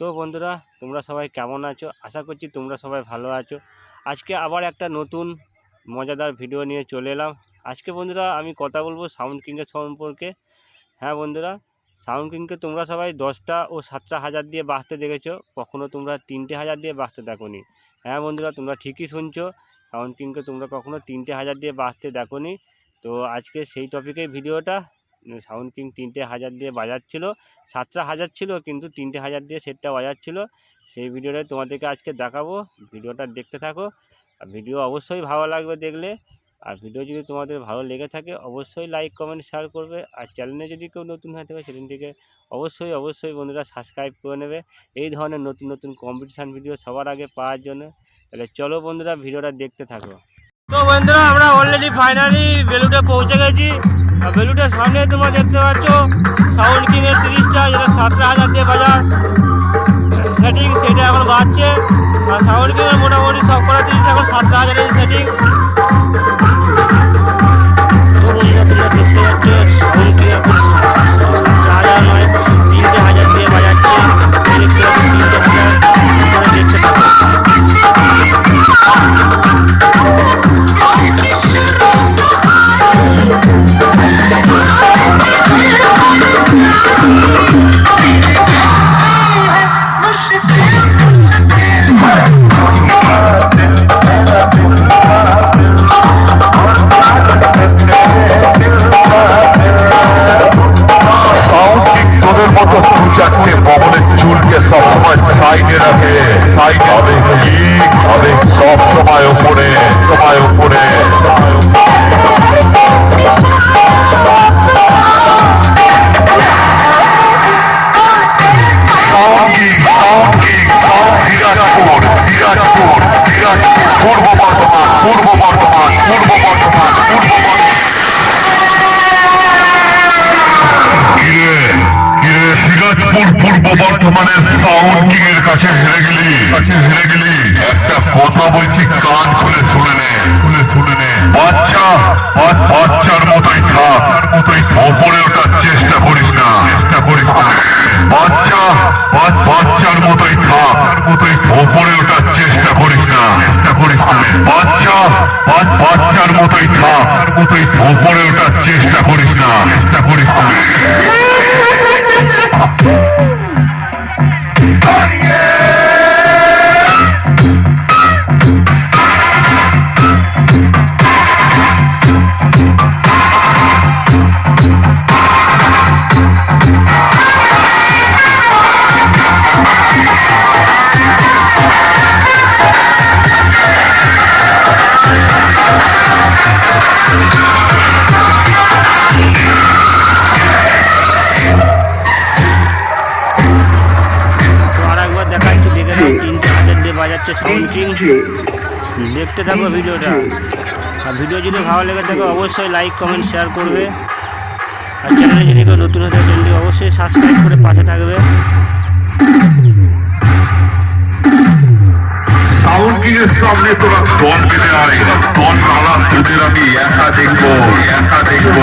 তো বন্ধুরা, তোমরা সবাই কেমন আছো? আশা করছি তোমরা সবাই ভালো আছো। আজকে আবার একটা নতুন মজাদার ভিডিও নিয়ে চলে এলাম। আজকে বন্ধুরা, আমি কথা বলব সাউন্ড কিংয়ের সম্পর্কে। হ্যাঁ বন্ধুরা সাউন্ড কিংকে তোমরা সবাই দশটা ও সাতটা হাজার দিয়ে বাঁচতে দেখেছ। কখনো তোমরা তিনটে হাজার দিয়ে বাঁচতে দেখোনি। হ্যাঁ বন্ধুরা, তোমরা ঠিকই শুনছো। সাউন্ড কিংকে তোমরা কখনো তিনটে হাজার দিয়ে বাঁচতে দেখোনি। তো আজকে সেই টপিকেই ভিডিওটা সাউন্ড কিং তিনটে হাজার দিয়ে বাজাচ্ছিল, সাতটা হাজার ছিল, কিন্তু তিনটে হাজার দিয়ে সেটটা বাজাচ্ছিল। সেই ভিডিওটাই তোমাদেরকে আজকে দেখাবো। ভিডিওটা দেখতে থাকো। আর ভিডিও অবশ্যই ভালো লাগবে দেখলে। আর ভিডিও যদি তোমাদের ভালো লেগে থাকে, অবশ্যই লাইক, কমেন্ট, শেয়ার করবে। আর চ্যানেলে যদি কেউ নতুন হয়ে থাকে চ্যানেলটিকে অবশ্যই অবশ্যই বন্ধুরা সাবস্ক্রাইব করে নেবে। এই ধরনের নতুন নতুন কম্পিটিশান ভিডিও সবার আগে পাওয়ার জন্য। তাহলে চলো বন্ধুরা, ভিডিওটা দেখতে থাকো। তো বন্ধুরা, আমরা অলরেডি ফাইনালি বেলুটে পৌঁছে গেছি। আর বেলুটের সামনে তোমরা দেখতে পাচ্ছ সাউন্ড কিংয়ের তিরিশটা, যেটা সাতটা হাজার দিয়ে বাজার। সেটিং সেটা এখন বাজছে, আর সাউন্ড কিংয়ের মোটামুটি সব করা তিরিশ এখন সাতটা হাজারের সেটিং সাইডে রাখে সাইড হবে ঠিক হবে সব সময় উপরে সময় উপরে। বর্ধমানের সাউন্ড কিং এর কাছে হেরে গেলি। কাছে হেরে গেলি। একটা কথা বলছি, কান খুলে শুনে নে। খুলে শুনে নে। বাচ্চা বাচ্চার মতোই থাক। মতোই ওপরে ওঠার চেষ্টা করিস না। চেষ্টা করিস না। বাচ্চা বাচ- বাচ্চার মতোই থাক। মতোই ওপরে ওঠার চেষ্টা করিস না। চেষ্টা করিস না। বাচ্চা বাচ- বাচ্চার মতোই থাক। মতোই ওপরে ওঠার চেষ্টা করিস না। চেষ্টা করিস না। বাজাচ্ছে সাউন্ড কিং। দেখতে থাকো ভিডিওটা। আর ভিডিও যদি ভালো লেগে থাকে অবশ্যই লাইক কমেন্ট শেয়ার করবে। আর চ্যানেলে যদি কেউ নতুন হয়ে থাকে চ্যানেলটি অবশ্যই সাবস্ক্রাইব করে পাশে থাকবে। সাউন্ড কিংয়ের সামনে তোরা দল বেঁধে আয় দল নালা তোদের আমি একা দেখব একা দেখব।